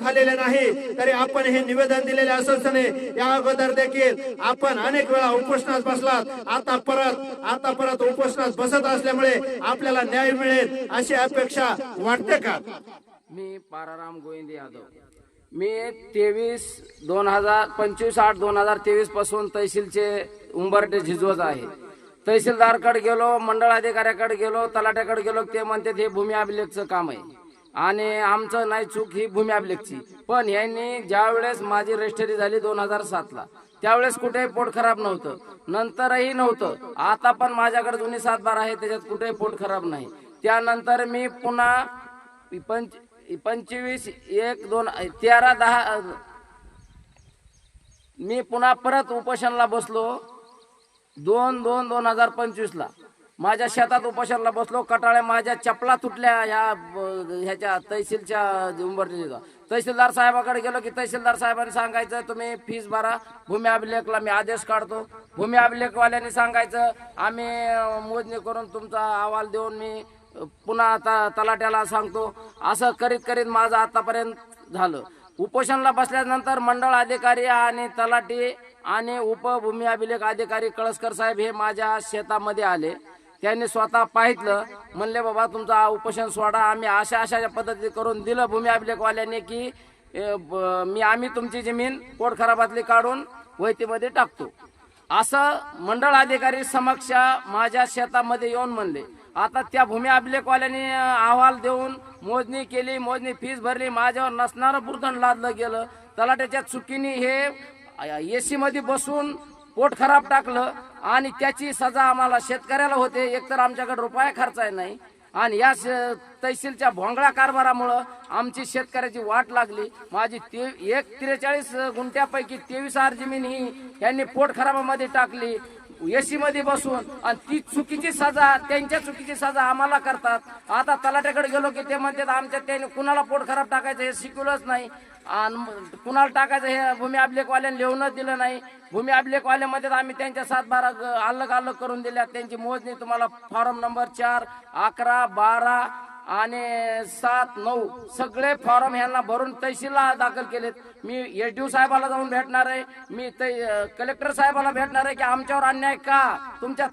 झालेले नाही. तरी आपण हे निवेदन दिलेले असल्याने या अगोदर देखील आपण अनेक वेळा उपोषणात बसलात. आता परत आता परत उपोषणात बसत असल्यामुळे आपल्याला न्याय मिळेल अशी अपेक्षा वाटते का? मी पाराराम गोविंद यादव. मी तेवीस दोन हजार पंचवीस आठ दोन हजार तेवीसपासून तहसीलचे उंबरटे झिजवत आहे. तहसीलदारकडे गेलो मंडळ अधिकाऱ्याकडे गेलो तलाट्याकडे गेलो ते म्हणतात हे भूमी अभिलेखचं काम आहे. आणि आमचं नाही चूक ही भूमी अभिलेखची. पण यांनी ज्यावेळेस माझी रजिस्ट्री झाली दोन हजार सातला त्यावेळेस कुठेही पोट खराब नव्हतं. नंतरही नव्हतं. आता पण माझ्याकडे जुनी सातबार आहे त्याच्यात कुठेही पोट खराब नाही. त्यानंतर मी पुन्हा पंच पंचवीस एक दोन तेरा दहा मी पुन्हा परत उपोषणला बसलो. दोन दोन दोन हजार पंचवीसला. माझ्या शेतात उपोषणला बसलो कटाळ्या माझ्या चपला तुटल्या ह्या ह्याच्या तहसीलच्या उंबरठीच्या तहसीलदार साहेबाकडे गेलो की तहसीलदार साहेबांनी सांगायचं तुम्ही फीस भरा भूमी अभिलेखला मी आदेश काढतो. भूमी अभिलेखवाल्यांनी सांगायचं आम्ही मोजणी करून तुमचा अहवाल देऊन मी पुन्हा आता तलाट्याला सांगतो. असं करीत करीत माझं आतापर्यंत झालं. उपोषणला बसल्यानंतर मंडळ अधिकारी आणि तलाटी आणि उपभूमी अभिलेख अधिकारी कळसकर साहेब हे माझ्या शेतामध्ये आले. त्यांनी स्वतः पाहितलं म्हणले बाबा तुमचा उपोषण सोडा. आम्ही अशा अशा पद्धती करून दिलं भूमी अभिलेखवाल्याने की ब- मी आम्ही तुमची जमीन पोटखराबातली काढून वैतीमध्ये टाकतो. असं मंडळ अधिकारी समक्ष माझ्या शेतामध्ये येऊन म्हणले. आता त्या भूमी अभिलेखवाल्याने अहवाल देऊन मोजणी केली मोजणी फीस भरली माझ्यावर नसणारं बुरधण लादलं गेलं. तलाट्याच्या चुकीने हे एसी मध्ये बसून पोट खराब टाकलं आणि त्याची सजा आम्हाला शेतकऱ्याला होते. एकतर आमच्याकडे रुपया खर्चाय नाही. आणि या श- तहसीलच्या भोंगळा कारभारामुळं आमची शेतकऱ्याची वाट लागली. माझी ते एक त्रेचाळीस गुंठ्यापैकी तेवीस आर जमीन ही यांनी पोट खराबामध्ये टाकली. एसी मध्ये बसून आणि ती चुकीची सजा त्यांच्या चुकीची सजा आम्हाला करतात. आता तलाट्याकडे गेलो की ते म्हणतात आमच्या त्याने कुणाला पोट खराब टाकायचं हे शिकवलंच नाही. आणि कुणाला टाकायचं हे भूमी अभिलेखवाल्याने लिहूनच दिलं नाही. भूमी अभिलेखवाल्यामध्ये आम्ही त्यांच्या सात बारा अलग अलग करून दिल्या त्यांची मोजणी तुम्हाला फॉर्म नंबर चार अकरा बारा आणि सात नऊ सगळे फॉर्म ह्यांना भरून तहसीलला दाखल केलेत. मी एस साहेबाला जाऊन भेटणार आहे. मी कलेक्टर साहेबाला भेटणार आहे की आमच्यावर अन्याय का? तुमच्या